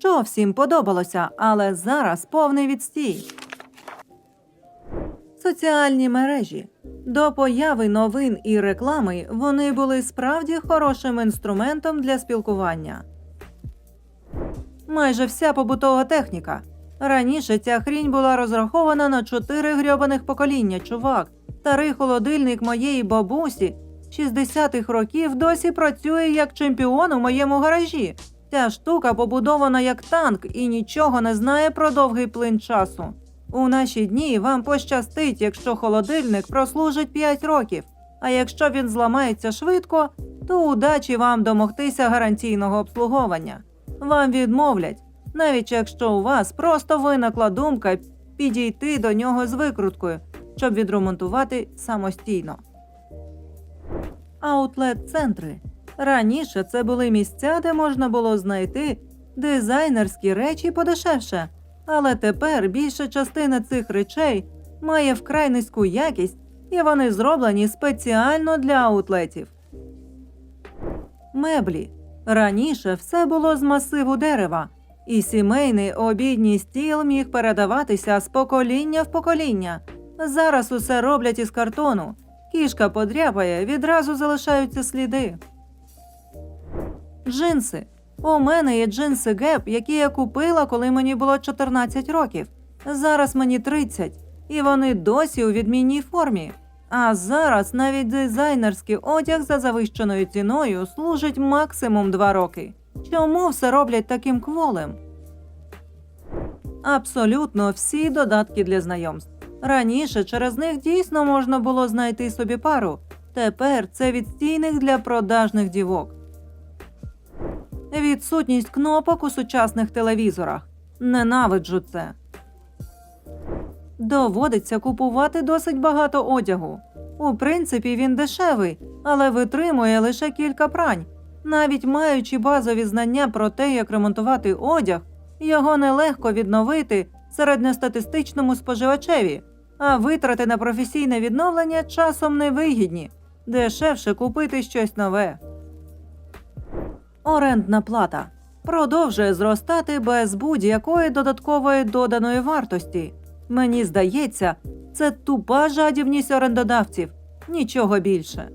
що всім подобалося, але зараз повний відстій. Соціальні мережі. До появи новин і реклами вони були справді хорошим інструментом для спілкування. Майже вся побутова техніка. Раніше ця хрінь була розрахована на чотири грьобаних покоління, чувак. Старий холодильник моєї бабусі з 60-х років досі працює як чемпіон у моєму гаражі. Ця штука побудована як танк і нічого не знає про довгий плин часу. У наші дні вам пощастить, якщо холодильник прослужить 5 років. А якщо він зламається швидко, то удачі вам домогтися гарантійного обслуговування. Вам відмовлять, навіть якщо у вас просто виникла думка підійти до нього з викруткою, щоб відремонтувати самостійно. Аутлет-центри. Раніше це були місця, де можна було знайти дизайнерські речі подешевше, але тепер більша частина цих речей має вкрай низьку якість і вони зроблені спеціально для аутлетів. Меблі. Раніше все було з масиву дерева, і сімейний обідній стіл міг передаватися з покоління в покоління. Зараз усе роблять із картону. Кішка подряпає, відразу залишаються сліди. Джинси. У мене є джинси Gap, які я купила, коли мені було 14 років. Зараз мені 30, і вони досі у відмінній формі. А зараз навіть дизайнерський одяг за завищеною ціною служить максимум 2 роки. Чому все роблять таким кволим? Абсолютно всі додатки для знайомств. Раніше через них дійсно можна було знайти собі пару. Тепер це відстійник для продажних дівок. Відсутність кнопок у сучасних телевізорах. Ненавиджу це. Доводиться купувати досить багато одягу. У принципі, він дешевий, але витримує лише кілька прань. Навіть маючи базові знання про те, як ремонтувати одяг, його нелегко відновити середньостатистичному споживачеві, а витрати на професійне відновлення часом невигідні. Дешевше купити щось нове. Орендна плата продовжує зростати без будь-якої додаткової доданої вартості. Мені здається, це тупа жадібність орендодавців, нічого більше.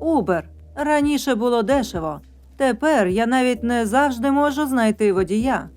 Uber. Раніше було дешево. Тепер я навіть не завжди можу знайти водія.